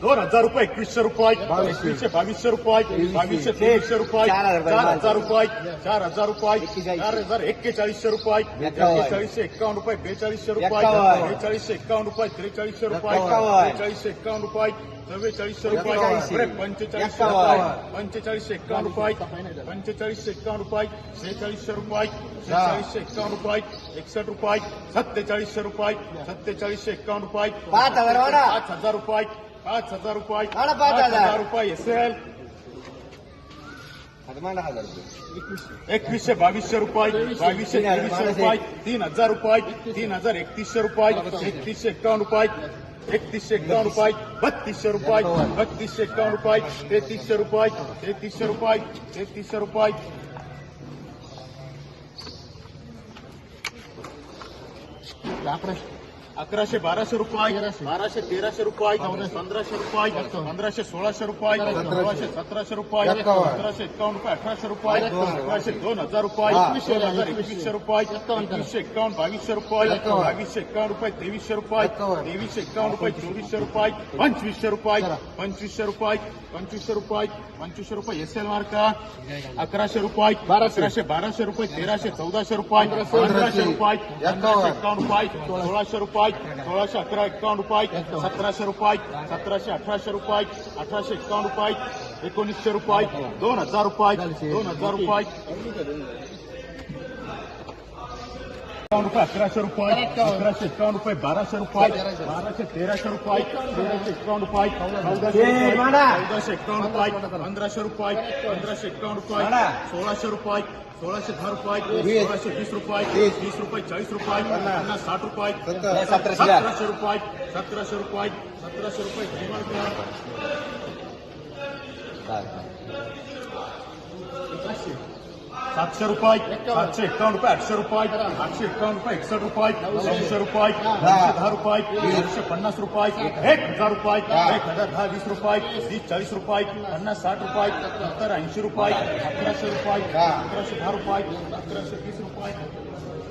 दोन हजार रुपये एकवीसशे रुपये एकवीसशे बावीसशे रुपये बावीसशे तेवीसशे रुपये चार हजार रुपये. चार हजार रुपये चार हजार एक्केचाळीसशे रुपये. एक्केचाळीसशे एक्कावन्न रुपये बेचाळीसशे रुपये. बेचाळीसशे एक्कावन्न रुपये त्रेचाळीसशे रुपये. बेचाळीसशे एक्कावन्न रुपये चव्वेचाळीसशे रुपये पंचेचाळीसशे. रुपये पंचेचाळीसशे एक्कावन्न रुपये पंचेचाळीसशे एक्कावन्न रुपये शेहेचाळीसशे रुपये शेहेचाळीसशे एक्कावन्न रुपये एकसष्ट रुपये सत्तेचाळीसशे रुपये सत्तेचाळीसशे एक्कावन्न रुपये. पाच हजार रुपये पाच हजार रुपये वाढा पाच हजार. रुपये एसएल. मला हजार रुपये. एकवीसशे बावीसशे रुपये बावीसशे तेवीसशे. रुपये तीन हजार रुपये तीन हजार एकतीसशे रुपये एकतीसशे एक्कावन्न रुपये एकतीसशे एक्कावन्न रुपये बत्तीसशे रुपये बत्तीसशे एक्कावन्न रुपये तेहतीसशे रुपये तेहतीसशे रुपये तेहतीसशे रुपये. अकराशे बाराशे रुपये बाराशे तेराशे रुपये पंधराशे रुपये पंधराशे सोळाशे रुपये सोळाशे सतराशे रुपये सतराशे एक्कावन्न रुपये अठराशे रुपये अठराशे दोन हजार रुपये दोन हजार एकवीसशे रुपये एकवीसशे एक्कावन्न बावीसशे रुपये बावीसशे एक्कावन्न रुपये तेवीसशे रुपये तेवीसशे एक्कावन्न रुपये चोवीसशे रुपये पंचवीसशे रुपये पंचवीसशे रुपये पंचवीसशे रुपये पंचवीसशे रुपये एस एल मार्का अकराशे रुपये अकराशे बाराशे रुपये तेराशे चौदाशे रुपये पंधराशे रुपये पंधराशे एक्कावन्न रुपये सोळाशे रुपये सोळाशे अकरा एक्कावन्न रुपये सतराशे रुपये सतराशे अठराशे रुपये अठराशे एक्कावन्न रुपये एकोणीसशे रुपये दोन हजार रुपये दोन हजार रुपये. एक्कावन्न रुपये अकराशे रुपये अकराशे एक्कावन्न रुपये बाराशे रुपये बाराशे तेराशे रुपये तेराशे एक्कावन्न रुपये चौदाशे एक्कावन्न रुपये पंधराशे रुपये पंधराशे एक्कावन्न रुपये सोळाशे रुपये सोळाशे दहा रुपये सोळाशे वीस रुपये वीस रुपये चाळीस रुपये पन्नास. साठ रुपये सतराशे सतराशे रुपये सतराशे रुपये सतराशे रुपये सातशे रुपये सातशे एक्कावन्न रुपये आठशे रुपये आठशे एक्कावन्न रुपये एकसष्ट रुपये नऊशे रुपये दोनशे दहा रुपये दोनशे पन्नास रुपये एक हजार रुपये एक हजार दहा वीस रुपये वीस चाळीस रुपये पन्नास साठ रुपये सत्तर ऐंशी रुपये अकराशे रुपये अकराशे दहा रुपये अकराशे वीस रुपये.